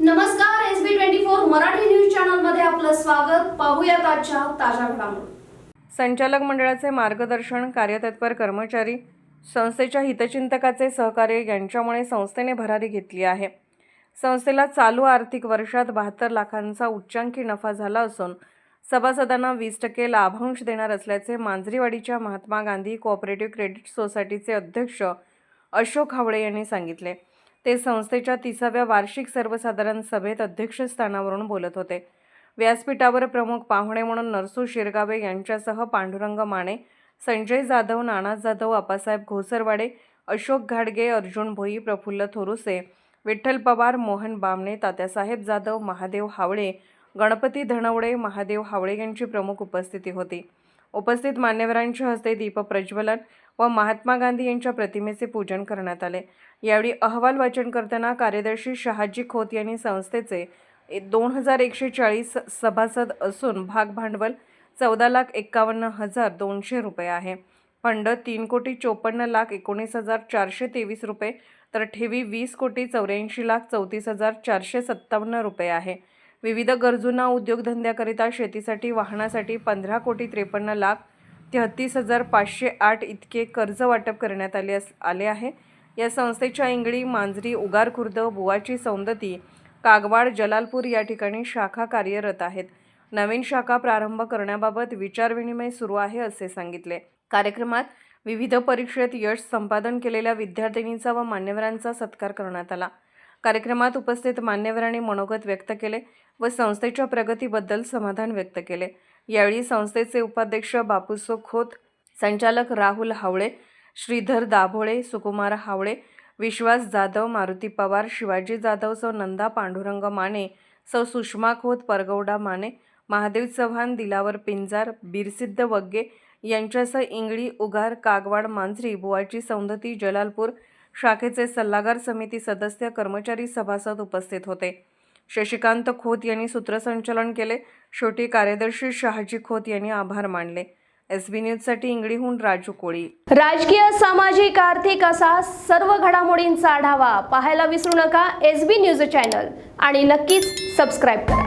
नमस्कार S B twenty four Marathi news चॅनलमध्ये आपलं स्वागत. पाहूया आजच्या ताज्या घडामोडी. संचालक मंडळाचे मार्गदर्शन कार्यतत्पर कर्मचारी संस्थेच्या हितचिंतकाचे सहकार्य यांच्यामुळे संस्थेने भरारी घेतली आहे. संस्थेला चालू आर्थिक वर्षात बहात्तर लाखांचा उच्चांकी नफा झाला असून सभासदांना वीस टक्के लाभांश देणार असल्याचे मांजरीवाडीच्या महात्मा गांधी कोऑपरेटिव्ह क्रेडिट सोसायटीचे अध्यक्ष अशोक हावळे यांनी सांगितले. ते संस्थेच्या तिसाव्या वार्षिक सर्वसाधारण सभेत अध्यक्षस्थानावरून बोलत होते. व्यासपीठावर प्रमुख पाहुणे म्हणून नरसू शिरगावे यांच्यासह पांडुरंग माने संजय जाधव नाना जाधव आपासाहेब घोसरवाडे अशोक घाडगे अर्जुन भोई प्रफुल्ल थोरुसे विठ्ठल पवार मोहन बामणे तात्यासाहेब जाधव महादेव हावळे गणपती धनवडे महादेव हावळे यांची प्रमुख उपस्थिती होती. उपस्थित मान्यवरांच्या हस्ते दीप प्रज्वलन व महात्मा गांधी यांच्या प्रतिमेचे पूजन करण्यात आले. यावेळी अहवाल वाचन करताना कार्यदर्शी शहाजी खोत यांनी संस्थेचे दोन हजार एकशे चाळीस सभासद असून भाग भांडवल चौदा लाख एक्कावन्न हजार दोनशे रुपये आहे. फंड तीन कोटी चोपन्न लाख एकोणीस हजार चारशे तेवीस रुपये तर ठेवी वीस कोटी चौऱ्याऐंशी लाख चौतीस हजार चारशे सत्तावन्न रुपये आहे. विविध गरजूंना उद्योगधंद्याकरिता शेतीसाठी वाहनासाठी पंधरा कोटी त्रेपन्न लाख तेहतीस हजार पाचशे आठ इतके कर्ज वाटप करण्यात आले अस आले आहे. या संस्थेच्या इंगळी मांजरी उगार खुर्द बुवाची सौंदती कागवाड जलालपूर या ठिकाणी शाखा कार्यरत आहेत. नवीन शाखा प्रारंभ करण्याबाबत विचारविनिमय सुरू आहे असे सांगितले. कार्यक्रमात विविध परीक्षेत यश संपादन केलेल्या विद्यार्थिनींचा व मान्यवरांचा सत्कार करण्यात आला. कार्यक्रमात उपस्थित मान्यवरांनी मनोगत व्यक्त केले व संस्थेच्या प्रगतीबद्दल समाधान व्यक्त केले. यावेळी संस्थेचे उपाध्यक्ष बापूसो खोत संचालक राहुल हावळे श्रीधर दाभोळे सुकुमार हावळे विश्वास जाधव मारुती पवार शिवाजी जाधव सौ नंदा पांडुरंग माने सौ सुषमा खोत परगौडा माने महादेव चव्हाण दिलावर पिंजार बिरसिद्ध वग्गे यांच्यासह इंगळी उगार कागवाड मांजरी बुवाची सौंदती जलालपूर शाखेचे सल्लागार समिती सदस्य कर्मचारी सभासद उपस्थित होते. शशिकांत खोत यांनी सूत्रसंचालन केले. शेवटी कार्यदर्शी शहाजी खोत यांनी आभार मानले. एस बी न्यूजसाठी इंगळीहून राजू कोळी. राजकीय सामाजिक आर्थिक असा सर्व घडामोडींचा आढावा पाहायला विसरू नका. एस बी न्यूज चॅनल आणि नक्कीच सबस्क्राईब करा.